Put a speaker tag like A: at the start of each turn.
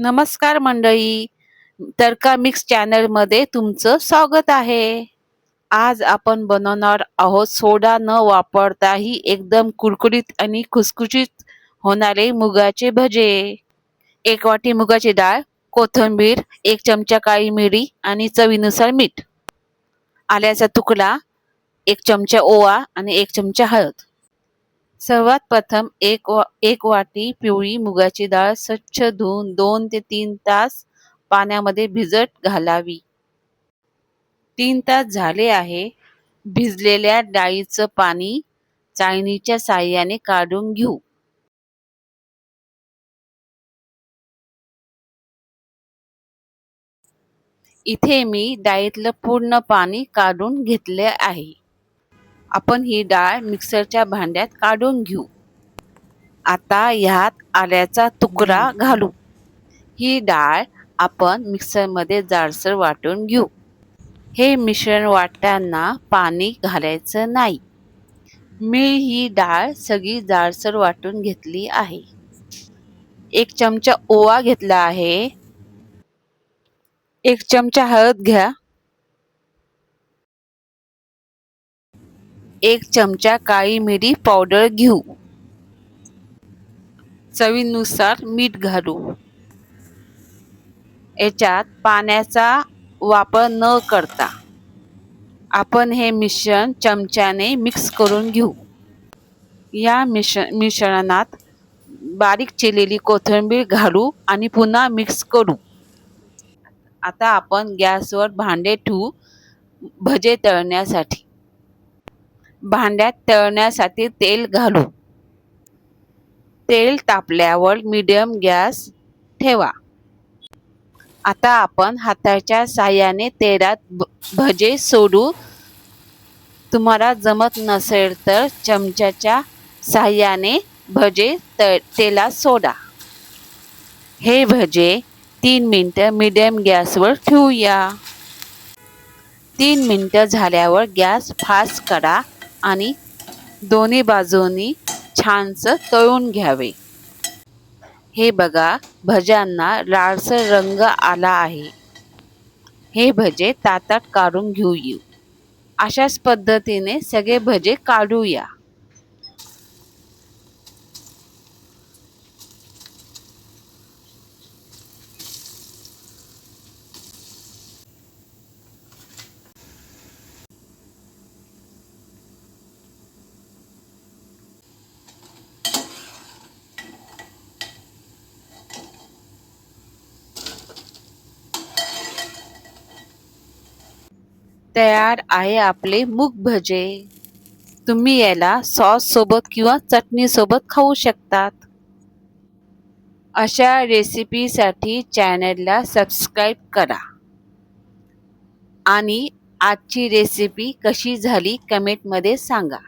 A: नमस्कार मंडळी तर्का मिक्स चॅनलमध्ये तुमचं स्वागत आहे. आज आपण बनवणार आहोत सोडा न वापरताही एकदम कुरकुरीत आणि खुसखुशीत होणारे मुगाचे भजे. एक वाटी मुगाची डाळ कोथिंबीर एक चमचा काळी मिरी आणि चवीनुसार मीठ. आल्याचा तुकडा एक चमचा ओवा आणि एक चमचा हळद. सर्वात प्रथम एक वा एक वाटी पिवळी मुगाची डाळ स्वच्छ धुवून दोन ते तीन तास पाण्यामध्ये भिजत घालावी. तीन तास झाले आहे. भिजलेल्या डाळीचं पाणी चाळणीच्या साह्याने काढून घेऊ. इथे मी डाळीतलं पूर्ण पाणी काढून घेतले आहे. आपण ही डाळ मिक्सरच्या भांड्यात काढून घेऊ. आता ह्यात आल्याचा तुकडा घालू. ही डाळ आपण मिक्सरमध्ये जाडसर वाटून घेऊ. हे मिश्रण वाटताना पाणी घालायचं नाही. मी ही डाळ सगळी जाडसर वाटून घेतली आहे. एक चमचा ओवा घेतला आहे. एक चमचा हळद घ्या. एक चमचा काळी मिरी पावडर घेऊ. चवीनुसार मीठ घालू. याच्यात पाण्याचा वापर न करता आपण हे मिश्रण चमच्याने मिक्स करून घेऊ. या मिश्र मिश्रणात बारीक चिरलेली कोथिंबीर घालू आणि पुन्हा मिक्स करू. आता आपण गॅसवर भांडे ठेवू. भजे तळण्यासाठी. भांड्यात तळण्यासाठी तेल घालू. तेल तापल्यावर मीडियम गॅस ठेवा. आता आपण हाताच्या साह्याने तेलात भजे सोडू. तुम्हाला जमत नसेल तर चमच्याच्या साह्याने भजे त तेलात सोडा. हे भजे तीन मिनटं मीडियम गॅसवर ठेवूया. तीन मिनटं झाल्यावर गॅस फास्ट करा. आणि दोन्ही बाजूनी छानसं तळून घ्यावे. हे बघा भज्यांना लालसर रंग आला आहे. हे भजे ताटात काढून घेऊ. अशाच पद्धतीने सगळे भजे काढूया. तयार आहे आपले मूग भजे. तुम्ही याला सॉस सोबत किंवा चटणी सोबत खाऊ शकतात. अशा रेसिपीसाठी चॅनलला सबस्क्राईब करा. आणि आजची रेसिपी कशी झाली कमेंटमध्ये सांगा.